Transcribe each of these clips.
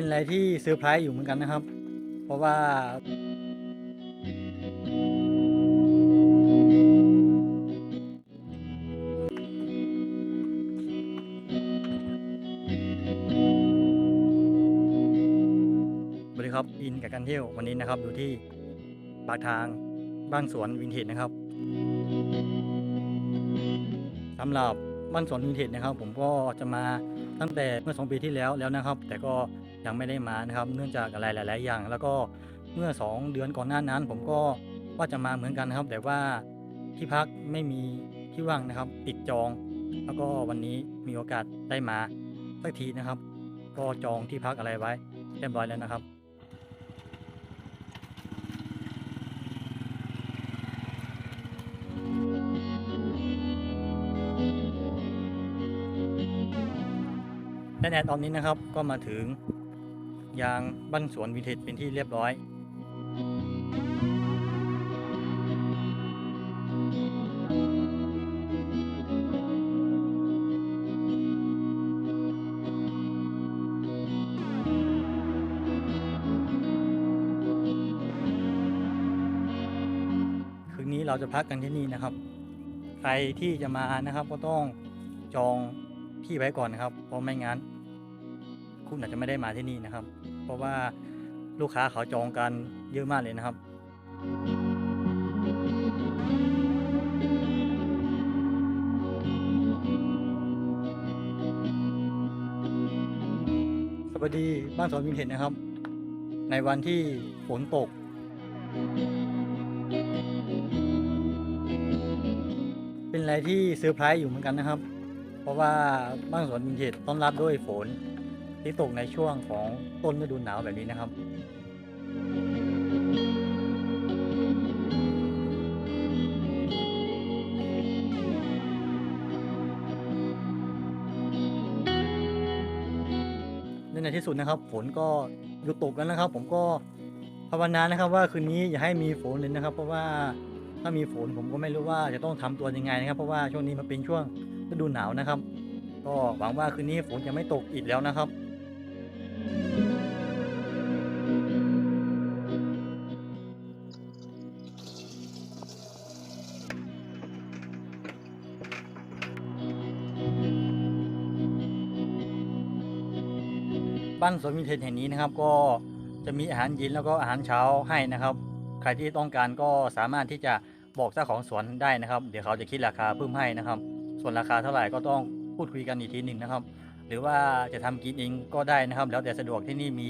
เป็นอะไรที่เซอร์ไพรส์อยู่เหมือนกันนะครับ เพราะว่า สวัสดีครับ อินกับกันเที่ยววันนี้นะครับ อยู่ที่ปากทางบ้านสวนวินเทจนะครับสำหรับบ้านสวนวินเทจนะครับ ผมก็จะมาตั้งแต่เมื่อสองปีที่แล้วแล้วนะครับ แต่ก็ ยังไม่ได้มานะครับ เนื่องจากอะไรหลาย ๆ อย่าง แล้วก็เมื่อ 2 เดือนก่อนหน้านั้น ผมก็ว่าจะมาเหมือนกันนะครับ แต่ว่าที่พักไม่มีที่ว่างนะครับ ติดจอง แล้วก็วันนี้มีโอกาสได้มาสักทีนะครับ ก็จองที่พักอะไรไว้เรียบร้อยแล้วนะครับและในตอนนี้นะครับก็มาถึง ยางบ้านสวนวินเทจเป็นที่เรียบร้อย คืนนี้เราจะพักกันที่นี่นะครับ ใครที่จะมานะครับก็ต้องจองที่ไว้ก่อนนะครับเพราะไม่งั้น คุณอาจจะไม่ได้มาที่นี่นะครับ เพราะว่าลูกค้าเขาจองกันเยอะมากเลยนะครับ สวัสดีบ้านสวนวินเทจนะครับ ในวันที่ฝนตก เป็นอะไรที่เซอร์ไพรส์อยู่เหมือนกันนะครับ เพราะว่าบ้านสวนวินเทจต้อนรับด้วยฝน ที่ตกในช่วงของต้นฤดูหนาวแบบนี้นะครับ ในที่สุดนะครับ ฝนก็หยุดตกแล้วนะครับ ผมก็ภาวนานะครับ ว่าคืนนี้อย่าให้มีฝนเลยนะครับ เพราะว่าถ้ามีฝนผมก็ไม่รู้ว่าจะต้องทำตัวยังไงนะครับ เพราะว่าช่วงนี้มันเป็นช่วงฤดูหนาวนะครับ ก็หวังว่าคืนนี้ฝนจะไม่ตกอีกแล้วนะครับ บ้านสวนวินเทจแห่งนี้นะครับก็จะมีอาหารเย็นแล้วก็อาหารเช้าให้นะครับ ใครที่ต้องการก็สามารถที่จะบอกเจ้าของสวนได้นะครับ เดี๋ยวเขาจะคิดราคาเพิ่มให้นะครับ ส่วนราคาเท่าไหร่ก็ต้องพูดคุยกันอีกทีหนึ่งนะครับ หรือว่าจะทำกินเองก็ได้นะครับ แล้วแต่สะดวกที่นี่มี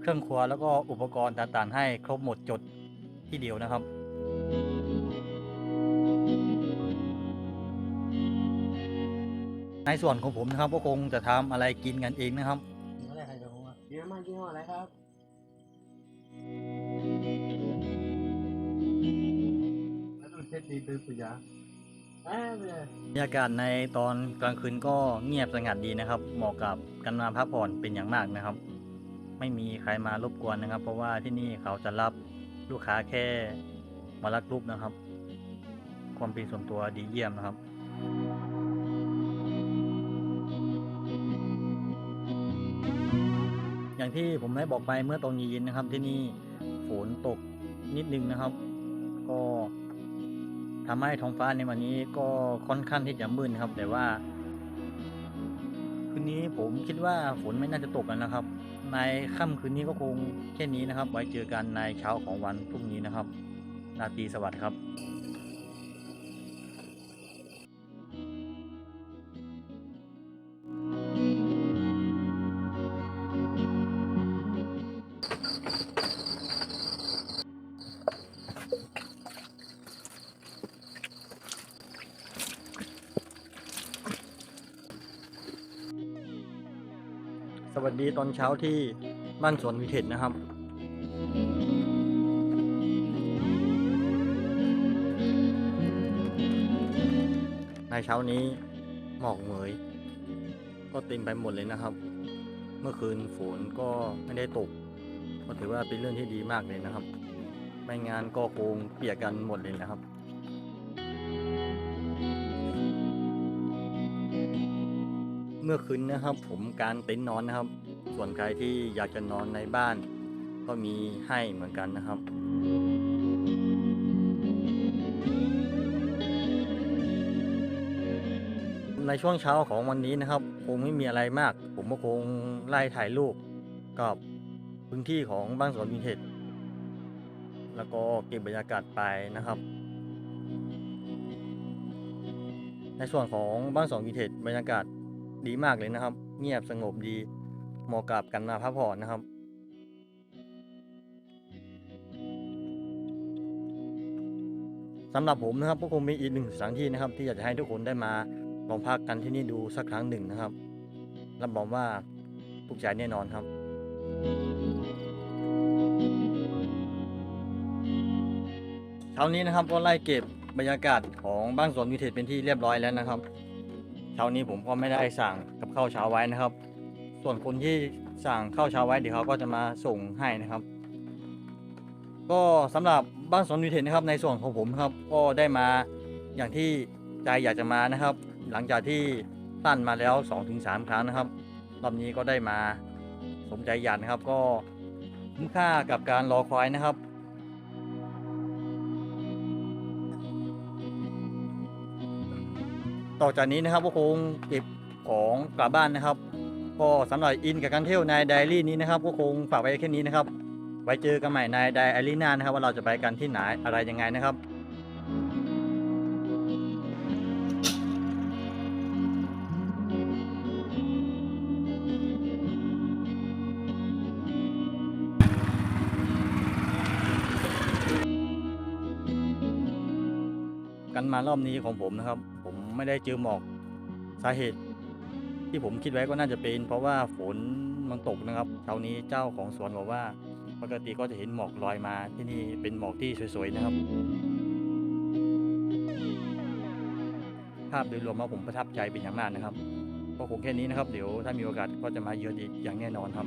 เครื่องครัวแล้วก็อุปกรณ์ต่างๆ ให้ครบหมดจดที่เดียวนะครับในส่วนของผมนะครับก็คงจะทำอะไรกินกันเองนะครับ เยอะมากยี่ห้ออะไรครับ แล้วต้องเช็ดดีเป็นปุยาอ่าเนี่ยบรรยากาศในตอนกลางคืนก็เงียบสงัดดีนะครับ เหมาะกับการมาพักผ่อนเป็นอย่างมากนะครับ ไม่มีใครมารบกวนนะครับ เพราะว่าที่นี่เขาจะรับลูกค้าแค่มาลักรูปนะครับ ความเป็นส่วนตัวดีเยี่ยมนะครับ อย่างที่ผมได้บอกไปเมื่อตอนเย็นนะครับ ที่นี่ฝนตกนิดนึงนะครับ ก็ทำให้ท้องฟ้าในวันนี้ก็ค่อนข้างที่จะมืดครับ แต่ว่าคืนนี้ผมคิดว่าฝนไม่น่าจะตกแล้วนะครับ ในค่ำคืนนี้ก็คงแค่นี้นะครับ ไว้เจอกันในเช้าของวันพรุ่งนี้นะครับราตีสวัสดิ์ครับ สวัสดีตอนเช้าที่บ้านสวนวิเทจนะครับ ในเช้านี้หมอกเหมย ก็เต็มไปหมดเลยนะครับ เมื่อคืนฝนก็ไม่ได้ตก ก็ถือว่าเป็นเรื่องที่ดีมากเลยนะครับ ไม่งานก็คงเปียกกันหมดเลยนะครับ มมื่อคืนนะครับ ผมการเต็นท์นอนนะครับ ส่วนใครที่อยากจะนอนในบ้าน ก็มีให้เหมือนกันนะครับในช่วงเช้าของวันนี้นะครับ คงไม่มีอะไรมาก ผมก็คงไล่ถ่ายรูปกับพื้นที่ของบ้านสวนวินเทจแล้วก็เก็บบรรยากาศไปนะครับ ในส่วนของบ้านสวนวินเทจบรรยากาศ ดีมากเลยนะครับ เงียบสงบดีเหมาะกับกันมาพักผ่อนนะครับสำหรับผมนะครับก็คงมีอีกหนึ่งสถานที่นะครับ ที่อยากจะให้ทุกคนได้มาลองพักกันที่นี่ดูสักครั้งหนึ่งนะครับรับรองว่าถูกใจแน่นอนครับ เช้านี้นะครับก็ไล่เก็บบรรยากาศของบ้านสวนวิเทศเป็นที่เรียบร้อยแล้วนะครับ ช้านี้ผมก็ไม่ได้สั่งกับข้าวเช้าไว้นะครับ ส่วนคนที่สั่งข้าวเช้าไว้เดี๋ยวเขาก็จะมาส่งให้นะครับ ก็สำหรับบ้านสวนวิเทศนะครับในส่วนของผมครับก็ได้มาอย่างที่ใจอยากจะมานะครับ หลังจากที่ตั้นมาแล้ว 2-3 ครั้งนะครับรอบนี้ก็ได้มาสมใจอยากนะครับก็คุ้มค่ากับการรอคอยนะครับ ต่อจากนี้นะครับก็คงเก็บของกลับบ้านนะครับ ก็สำหรับอินกับการเที่ยวในไดอารี่นี้นะครับก็คงฝากไว้แค่นี้นะครับ ไว้เจอกันใหม่ในไดอารี่หน้านะครับ ว่าเราจะไปกันที่ไหนอะไรยังไงนะครับกันมารอบนี้ของผมนะครับ ไม่ได้เจอหมอกสาเหตุ ที่ผมคิดไว้ก็น่าจะเป็น เพราะว่าฝนมันตกนะครับเช้านี้เจ้าของสวนบอกว่า ปกติก็จะเห็นหมอกลอยมาที่นี่เป็นหมอกที่สวยๆนะครับ ภาพโดยรวมว่าผมประทับใจเป็นอย่างมากนะครับก็คงแค่นี้นะครับ เดี๋ยวถ้ามีโอกาสก็จะมาเยือนอีกอย่างแน่นอนครับ